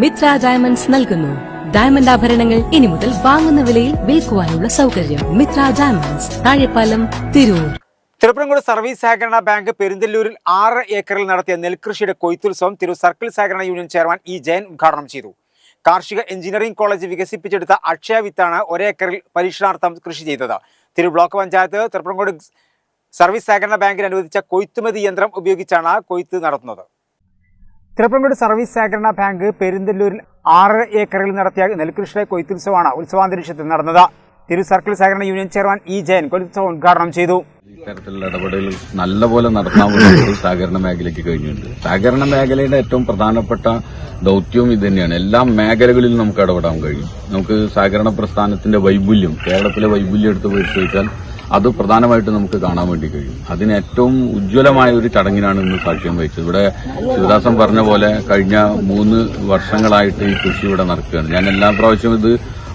Mitra diamonds നൽകുന്നു. Diamond ആഭരണങ്ങൾ ഇനി മുതൽ വാങ്ങുന്ന വിലയിൽ വിൽക്കുവാനുള്ള സൗകര്യം മിത്ര ഡയമണ്ട്സ് താഴെപ്പാലം തിരൂർ. തിരുപ്പുറംകോട് സർവീസ് സഹകരണ ബാങ്ക് പെരിന്തല്ലൂരിൽ ആറ് ഏക്കറിൽ നടത്തിയ നെൽകൃഷിയുടെ കൊയ്ത്തുത്സവം തിരു സർക്കിൾ സഹകരണ യൂണിയൻ ചെയർമാൻ ഇ ജയൻ ഉദ്ഘാടനം ചെയ്തു. കാർഷിക എഞ്ചിനീയറിംഗ് കോളേജ് വികസിപ്പിച്ചെടുത്ത അക്ഷയ വിത്താണ് ഒരേക്കറിൽ പരീക്ഷണാർത്ഥം കൃഷി ചെയ്തത്. തിരു ബ്ലോക്ക് പഞ്ചായത്ത് തിരുപ്പുറംകോട് സർവീസ് സഹകരണ ബാങ്കിന് അനുവദിച്ച കൊയ്ത്തുമതി യന്ത്രം ഉപയോഗിച്ചാണ് കൊയ്ത്ത് നടത്തുന്നത്. തിരുപ്പനംകുടി സർവീസ് സഹകരണ ബാങ്ക് പെരിന്തല്ലൂരിൽ ആറ് ഏക്കറിൽ നടത്തിയ നെൽകൃഷിയുടെ കൊയ്ത്തുത്സവമാണ് ഉത്സവാന്തരീക്ഷത്തിൽ നടന്നത്. തിരു സർക്കിൾ സഹകരണ യൂണിയൻ ചെയർമാൻ ഇ ജയൻ കൊയ്ത്തുത്സവം ഉദ്ഘാടനം ചെയ്തു. ഇത്തരത്തിലുള്ള ഇടപെടലുകൾ നല്ലപോലെ നടത്താൻ സഹകരണ മേഖലയ്ക്ക് കഴിഞ്ഞിട്ടുണ്ട്. സഹകരണ മേഖലയുടെ ഏറ്റവും പ്രധാനപ്പെട്ട ദൗത്യവും ഇത് തന്നെയാണ്. എല്ലാ മേഖലകളിലും നമുക്ക് ഇടപെടാൻ കഴിയും. നമുക്ക് സഹകരണ പ്രസ്ഥാനത്തിന്റെ വൈപുല്യം കേരളത്തിലെ വൈപുല്യം എടുത്ത് പരിശോധിച്ചാൽ അത് പ്രധാനമായിട്ട് നമുക്ക് കാണാൻ വേണ്ടി കഴിയും. അതിന് ഏറ്റവും ഉജ്ജ്വലമായ ഒരു ചടങ്ങിനാണ് ഇന്ന് സാക്ഷ്യം വഹിച്ചത്. ഇവിടെ ശിവദാസൻ പറഞ്ഞ പോലെ കഴിഞ്ഞ മൂന്ന് വർഷങ്ങളായിട്ട് ഈ കൃഷി ഇവിടെ നടക്കുകയാണ്. ഞാൻ എല്ലാ പ്രാവശ്യവും ഇത്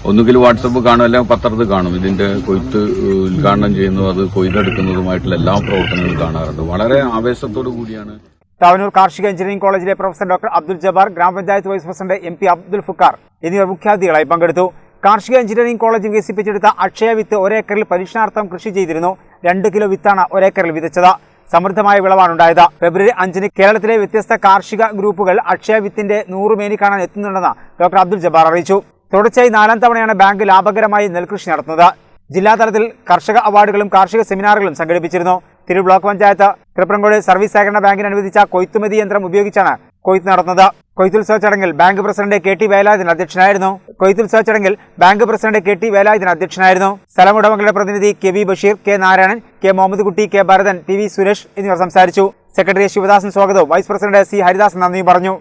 ഒന്നുകിൽ വാട്സപ്പ് കാണും അല്ലെങ്കിൽ പത്രത്തിൽ കാണും. ഇതിന്റെ കൊയ്ത്ത് ഉദ്ഘാടനം ചെയ്യുന്നതും അത് കൊയ്തെടുക്കുന്നതുമായിട്ടുള്ള എല്ലാ പ്രവർത്തനങ്ങളും കാണാറുണ്ട്. വളരെ ആവേശത്തോടു കൂടിയാണ്. താവനൂർ കാർഷിക എഞ്ചിനീയറിംഗ് കോളേജിലെ പ്രൊഫസർ ഡോക്ടർ അബ്ദുൽ ജബാർ ഗ്രാമപഞ്ചായത്ത് vice president M P Abdul Fukkar എന്നിവർ മുഖ്യാതിഥികളായി പങ്കെടുത്തു. കാർഷിക എഞ്ചിനീയറിംഗ് കോളേജ് വികസിപ്പിച്ചെടുത്ത അക്ഷയ വിത്ത് ഒരേക്കറിൽ പരീക്ഷണാർത്ഥം കൃഷി ചെയ്തിരുന്നു. രണ്ട് കിലോ വിത്താണ് ഒരേക്കറിൽ വിതച്ചത്. സമൃദ്ധമായ വിളവാണ് ഉണ്ടായത് ഫെബ്രുവരി അഞ്ചിന് കേരളത്തിലെ വ്യത്യസ്ത കാർഷിക ഗ്രൂപ്പുകൾ അക്ഷയ വിത്തിന്റെ നൂറുമേനി കാണാൻ എത്തുന്നുണ്ടെന്ന് ഡോക്ടർ അബ്ദുൽ ജബ്ബാർ അറിയിച്ചു. തുടർച്ചയായി നാലാം തവണയാണ് ബാങ്ക് ലാഭകരമായി നെൽകൃഷി നടത്തുന്നത്. ജില്ലാതലത്തിൽ കർഷക അവാർഡുകളും കാർഷിക സെമിനാറുകളും സംഘടിപ്പിച്ചിരുന്നു. തിരു ബ്ലോക്ക് പഞ്ചായത്ത് തൃപ്രങ്കോട് സർവീസ് സഹകരണ ബാങ്കിന് അനുവദിച്ച കൊയ്ത്തുമതി യന്ത്രം ഉപയോഗിച്ചാണ് കൊയ്ത്ത് നടന്നത്. കൊയ്ത്തുത്സവ ചടങ്ങിൽ bank president K T Velayudhan അധ്യക്ഷനായിരുന്നു. കൊയ്ത്തുത്സവ ചടങ്ങിൽ bank president K T Velayudhan അധ്യക്ഷനായിരുന്നു. സ്ഥലമുടമകളുടെ പ്രതിനിധി K V Basheer K Narayanan K Muhammad Kutty K Bharathan P V Suresh എന്നിവർ സംസാരിച്ചു. സെക്രട്ടറി ശിവദാസൻ സ്വാഗതവും വൈസ് പ്രസിഡന്റ് സി ഹരിദാസൻ നന്ദിയും പറഞ്ഞു.